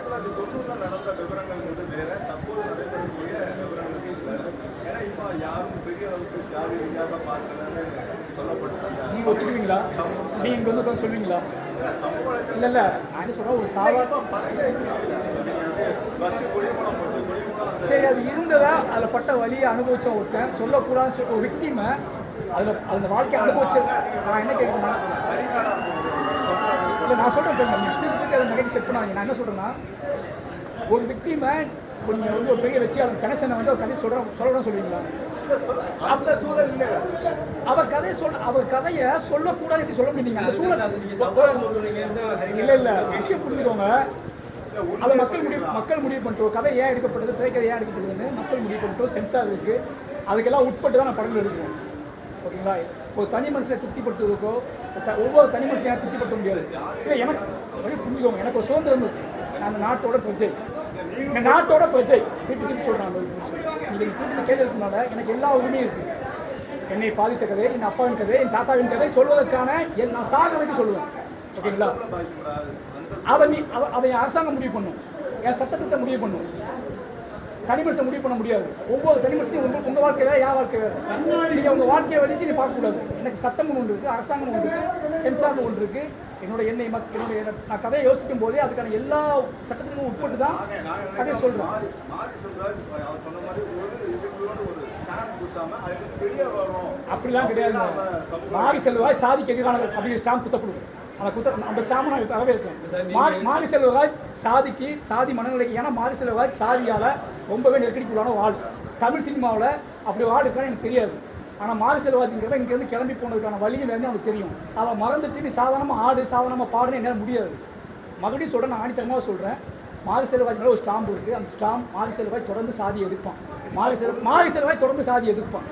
ஆயிரத்தி தொள்ளாயிரத்தி தொண்ணூறுல நடந்த விவரங்கள் வந்து வேற தற்போது நடைபெறக்கூடிய விவரங்கள் வேற ஏன்னா இப்போ யாரும் பெரிய அளவுக்கு ஜாதி ரீதியாக பார்க்கலன்னு சொல்லப்பட்டது நீங்க ஒத்துக்குவீங்களா நீங்க இங்க வந்து உட்கார்ந்து சொல்லுவீங்களா இல்ல இல்ல என்ன சொல்றேன் ஒரு சாதாரண ஃபர்ஸ்ட் குடிமணம் போச்சு. குடிமணம் அந்த சரி அது இருந்ததா? அதில் பட்ட வலியை அனுபவிச்ச ஒருத்தன் சொல்லக்கூடாதுன்னு சொல்லி ஒரு விக்டிமை அதில் அந்த வாழ்க்கையை அனுபவிச்ச நான் என்ன கேட்கணும்னா இல்லை நான் சொல்கிறேன் திருப்பி அதை நெகட்டிவ் செட் பண்ணாங்க நான் என்ன சொல்கிறேன்னா ஒரு விக்டிமை நீங்கள் வந்து ஒரு பெரிய வெற்றியாளர் கணேசனை வந்து ஒரு கதை சொல்கிறேன் சொல்லணும்னு சொல்லுவீங்களா? அந்த சூழல் இல்லை அவ கதையை சொல்ல அவ கதையை சொல்லக்கூடாது எப்படி சொல்ல முடியுங்க? அந்த சூழல் இல்லை இல்லை. விஷயம் புரிஞ்சுக்கோங்க. அதை மக்கள் முடிவு மக்கள் முடிவு பண்ணிட்டோம். கதை ஏன் எடுக்கப்பட்டது திரைக்கதை ஏன் எடுக்கப்படுதுன்னு மக்கள் முடிவு பண்ணிட்டோம். சென்சார் இருக்கு. அதுக்கெல்லாம் உட்பட்டு தான் நான் படங்கள் எடுக்கிறோம் ஓகேங்களா? ஒரு தனி மனுஷனை திருப்திப்படுத்துவதற்கோ ஒவ்வொரு தனி மனுஷனையும் திருப்திப்படுத்த முடியாது. இல்லை எனக்கு புரிஞ்சுக்கோங்க. எனக்கு ஒரு சுதந்திரம் இருக்கு. நான் அந்த நாட்டோட பிரஜை. இந்த நாட்டோட பிரஜை. திருப்பி திருப்பி சொல்கிறேன். நீங்கள் திருப்பி கேள்வி இருக்கனால எனக்கு எல்லா உரிமையும் இருக்குது என்னை பாதித்த கதை என் அப்பாவின் கதை என் தாத்தாவின் கதை சொல்வதற்கான என் நான் சாக வரைக்கும் சொல்லுவேன். ஓகேங்களா? அதை நீ அவ- அதை என் அரசாங்கம் முடிவு பண்ணும். என் சட்டத்திட்ட முடிவு பண்ணும். தனி மனுஷன் முடிவு பண்ண முடியாது. ஒவ்வொரு தனி மனுஷனையும் உங்க உங்க வாழ்க்கை வேற என் வாழ்க்கை? வேற நீங்க உங்க வாழ்க்கையை வச்சு நீ பார்க்கக்கூடாது. எனக்கு சட்டம் ஒன்று இருக்கு அரசாங்கம் ஒன்று இருக்கு சென்சார் ஒன்று இருக்கு. என்னோட என்னை மக் என்னுடைய நான் கதையை யோசிக்கும் போதே அதுக்கான எல்லா சட்டத்துக்கும் உட்பட்டு தான் கதையை மாறி மாறி வரும். அப்படிலாம் கிடையாது. மாரி செல்வராஜ் சாதிக்கு எதிரான அப்படி ஸ்டாம்ப் குத்தப்படுது அந்த குத்த அந்த ஸ்டாம்பை நான் தரவே இருக்கேன் மாரி மாரி செல்வராஜ் சாதிக்கு சாதி மனநிலைக்கு ஏன்னா மாரி செல்வராஜ் சாதியால ரொம்பவே நெருக்கடிக்குள்ளான வாழ் தமிழ் சினிமாவில் அப்படி வாழ் இருக்கான்னு எனக்கு தெரியாது. ஆனால் மாரி செல்வராஜ்ங்கிறத இங்கேருந்து கிளம்பி போனதுக்கான வழியும் வந்து அவனுக்கு தெரியும். அதை மறந்துட்டு நீ சாதாரணமாக ஆடு சாதாரணமாக பாடுன்னு என்னால் முடியாது. மறுபடியும் சொல்கிறேன் நான் ஆணித்தரமாக சொல்கிறேன் மாரி செல்வராஜ் மேலே ஒரு ஸ்டாம்பு இருக்குது அந்த ஸ்டாம்ப் மாரி செல்வராஜ் தொடர்ந்து சாதி எதிர்ப்பான். மாரி செல்வ மாரி செல்வராஜ் தொடர்ந்து சாதி எதிர்ப்பான்.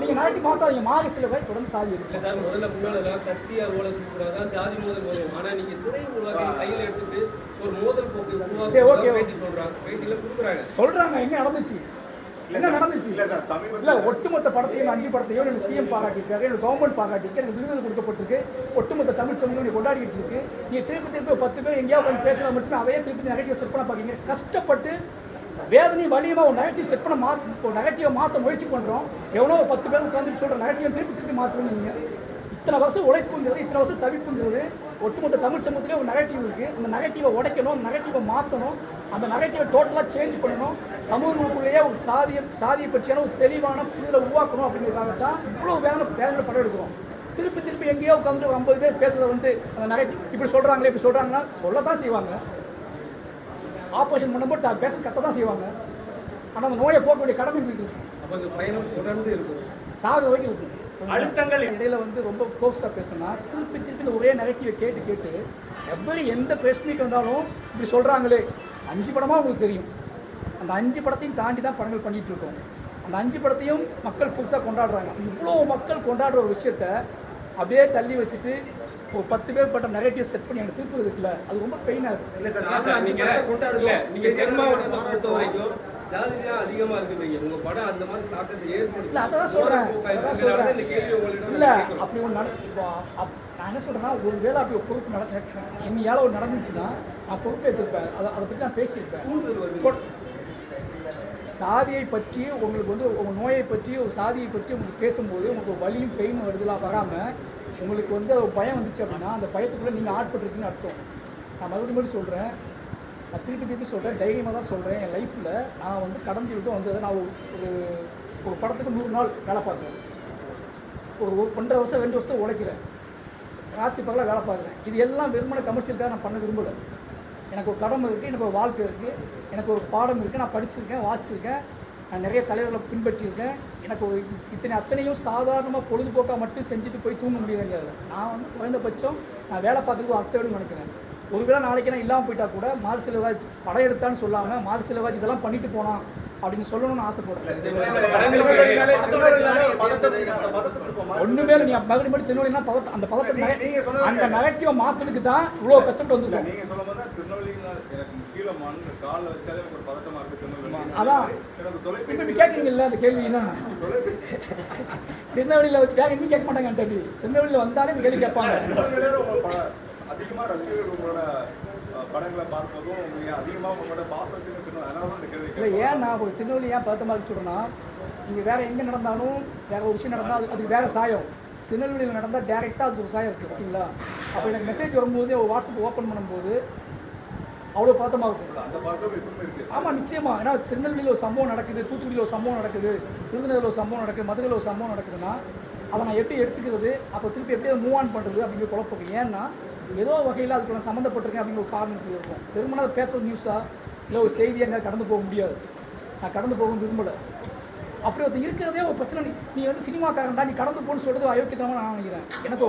நீங்கள் நாட்டி மாற்றாதீங்க மாரி செல்வராஜ் தொடர்ந்து சாதி எதிர்ப்பான். சார் முதல்ல முன்னாடி கத்தியா ஓலத்துக்கு கூடாதான் ஜாதி மோதல் வரும் கையில எடுத்துட்டு ஒரு மோதல் போக்கு உருவாக்க சொல்றாங்க. என்ன நடந்துச்சு? என்ன நடந்துச்சு? இல்ல சார் சமீபத்தில் இல்ல ஒட்டுமொத்த படத்தையும் அஞ்சு படத்தையும் எனக்கு சிஎம் பாராட்டியிருக்காரு எனக்கு கவர்மெண்ட் பாராட்டியிருக்கு எனக்கு விருது கொடுக்கப்பட்டிருக்கு. ஒட்டுமொத்த தமிழ் சமூகம் கொண்டாடிட்டு இருக்கு. நீ திருப்பி திருப்பி பத்து பேர் எங்கேயாவது வந்து பேசலாம் மட்டுமே அதையே திருப்பி நெகட்டிவ் செட் பண்ண கஷ்டப்பட்டு வேதனையும் வலியுமா ஒரு நெகட்டிவ் செட் பண்ண மாற்ற ஒரு நெகட்டிவை மாற்ற முயற்சி பண்றோம். எவனோ ஒரு பத்து பேர் உட்காந்து சொல்ற நெகட்டிவ் திருப்பி திருப்பி மாற்றுறீங்க நீங்க. இத்தனை வருஷம் உழைப்புங்கிறது இத்தனை வருஷம் தவிப்புங்கிறது ஒட்டுமொத்த தமிழ் சமூகத்திலே ஒரு நெகட்டிவ் இருக்கு. அந்த நெகட்டிவை உடைக்கணும் நெகட்டிவை மாற்றணும் அந்த நெகட்டிவை டோட்டலாக சேஞ்ச் பண்ணணும். சமூகங்களுக்குள்ளேயே ஒரு சாதிய சாதியை பற்றியான ஒரு தெளிவான புரிதலை உருவாக்கணும் அப்படிங்கிறதுக்காக தான் இவ்வளோ வேதனை வேதனை படம் எடுக்கிறோம். திருப்பி திருப்பி எங்கேயோ உட்காந்து ஒரு ஐம்பது பேர் பேசுறத வந்து அந்த நெகட்டிவ் இப்படி சொல்கிறாங்களே இப்படி சொல்கிறாங்கன்னா சொல்லத்தான் செய்வாங்க. ஆப்ரேஷன் பண்ணும்போது பேச கத்த தான் செய்வாங்க. ஆனால் அந்த நோயை போக்க வேண்டிய கடமை இருக்கு. அப்ப அந்த பயணம் தொடர்ந்து இருக்கும். சாக வரைக்கும் இருக்கு. அழுத்தங்கள் இடையில வந்து ரொம்ப க்ளோஸ்டாக பேசணும்னா திருப்பி திருப்பி ஒரே நெகட்டிவை கேட்டு கேட்டு எவ்வளவு எந்த மீட் வந்தாலும் இப்படி சொல்கிறாங்களே அஞ்சு படமாக உங்களுக்கு தெரியும். அந்த அஞ்சு படத்தையும் தாண்டி தான் படங்கள் பண்ணிட்டு இருக்கோம். அந்த அஞ்சு படத்தையும் மக்கள் புதுசாக கொண்டாடுறாங்க. இவ்வளோ மக்கள் கொண்டாடுற ஒரு விஷயத்த அப்படியே தள்ளி வச்சுட்டு ஒரு பத்து பேர் பட்ட நெகட்டிவ் செட் பண்ணி எனக்கு திருப்பி இருக்குல்ல அது ரொம்ப பெயினாக இருக்குது இல்ல சார் பொறுத்த வரைக்கும் ஜாதி தான் அதிகமா இருக்குறீங்க உங்க படம் அந்த மாதிரி தாக்கத்தை ஏற்படுத்தி இல்ல அதான் சொல்றேன். போக்கா அதான் இருக்கிறதுனால இந்த கேள்வி சொல்றேன் உங்களிடம் இல்ல நான் கேட்கிறோம். அப்படி ஒன்று நட இப்போ அப்- நான் என்ன சொல்றேன்னா ஒரு வேளை அப்படி ஒரு பொறுப்பு நட என்னையால ஒரு நடந்துச்சுன்னா நான் பொறுப்பேற்றிருப்பேன் அதை அதை பற்றி நான் பேசியிருப்பேன். சாதியை பற்றி உங்களுக்கு வந்து உங்க நோயை பற்றி ஒரு சாதியை பற்றி உங்களுக்கு பேசும்போது உங்களுக்கு வலியும் பெயின் வருதுலாம் வராமல் உங்களுக்கு வந்து பயம் வந்துச்சு அப்படின்னா அந்த பயத்துக்குள்ளே நீங்கள் ஆட்பட்டுருக்கீங்கன்னு அர்த்தம். நான் மறுபடியும் மறுபடியும் சொல்கிறேன் நான் திருப்பி திருப்பி சொல்கிறேன் தைரியமாக தான் சொல்கிறேன் என் லைஃப்பில் நான் வந்து கடந்து விட்டு வந்தது நான் ஒரு ஒரு ஒரு படத்துக்கு நூறு நாள் வேலை பார்க்குறேன். ஒரு ஒரு ஒன்றரை வருஷம் ரெண்டு வருஷத்தை உழைக்கிறேன். ராத்திரி பகலாக வேலை பார்க்குறேன். இது எல்லாம் வெறுமனை கமர்ஷியலுக்காக நான் பண்ண விரும்பலை. எனக்கு ஒரு கடமை இருக்குது எனக்கு ஒரு வாழ்க்கை இருக்குது எனக்கு ஒரு பாடம் இருக்குது நான் படிச்சிருக்கேன் வாசிச்சிருக்கேன் நான் நிறைய தலைவர்களை பின்பற்றியிருக்கேன். எனக்கு ஒரு இத்தனை அத்தனையும் சாதாரணமாக பொழுதுபோக்காக மட்டும் செஞ்சுட்டு போய் தூங்க முடியாது நான் வந்து குறைந்தபட்சம் நான் வேலை பார்த்துக்கு ஒரு அர்த்தம் நினைக்கிறேன். ஒருவேளை நாளைக்கு நான் இல்லாமல் போயிட்டா கூட மாரி செல்வராஜ் படம் எடுத்தான்னு சொல்லாமல் மாரி செல்வராஜ் இதெல்லாம் பண்ணிட்டு போனான் அப்படின்னு சொல்லணும்னு ஆசைப்படுறேன். ஒண்ணுமே நீ மறுபடியும் மறுபடியும் திருநெல்வேலினா பதட்டம் அந்த பதட்டம் அந்த நகைச்சுவை மாத்துறதுக்கு தான் இவ்வளோ கஷ்டப்பட்டு வந்திருக்கோம். நீங்க சொல்லும் போது திருநெல்வேலினா எனக்கு கீழே மண் காலில் வச்சாலே எனக்கு ஒரு பதட்டமா இருக்கு திருநெல்வேலி. அதான். தொலைபேசி கேட்குறீங்கல்ல அந்த கேள்வி என்ன? திருநெல்வேலியில் வேற எங்கேயும் கேட்க மாட்டாங்க திருநெல்வேலியில் வந்தாலே கேள்வி கேட்பாங்க. திருநெல்வேலியில உங்க படம் அதிகமா ரசிகர்கள் உங்களோட படங்களை பார்ப்பதும் நீங்க அதிகமா உங்களோட பாசம் வச்சுன்னு அதனால தான் இல்லை ஏன் நான் ஒரு திருநெல்வேலி ஏன் பதட்டமாக இருக்கு சொல்கிறேன்னா இங்கே வேறு எங்கே நடந்தாலும் வேறு ஒரு விஷயம் நடந்தால் அது அதுக்கு வேறு சாயம். திருநெல்வேலியில் நடந்தால் டேரெக்டாக அதுக்கு ஒரு சாயம் இருக்குது ஓகேங்களா? அப்போ எனக்கு மெசேஜ் வரும்போது வாட்ஸ்அப் ஓப்பன் பண்ணும்போது அவ்வளோ பதட்டமாக இருக்கும். ஆமாம் நிச்சயமா. ஏன்னா திருநெல்வேலியில் ஒரு சம்பவம் நடக்குது தூத்துக்குடியில் ஒரு சம்பவம் நடக்குது விருதுநகரில் ஒரு சம்பவம் நடக்குது மதுரையில் ஒரு சம்பவம் நடக்குதுன்னா அதை நான் எப்படி எடுத்துக்கிறது அப்போ திருப்பி எப்படி மூவ் ஆன் பண்ணுறது அப்படிங்கிற குழப்பம் ஏன்னா ஏதோ வகையில் அதுக்கு நான் சம்மந்தப்பட்டிருக்கேன் அப்படிங்கிற ஒரு காரணத்துக்கு இருக்கும். திருமண பேப்பர் நியூஸாக இல்லை ஒரு செய்தி எங்கே கடந்து போக முடியாது. நான் கடந்து போக விரும்பலை. அப்படி ஒருத்தர் இருக்கிறதே ஒரு பிரச்சனை. நீ வந்து சினிமாக்காரன்டா நீ கடந்து போகணும்னு சொல்கிறது அயோக்கியத்தனமாக நான் நினைக்கிறேன். எனக்கு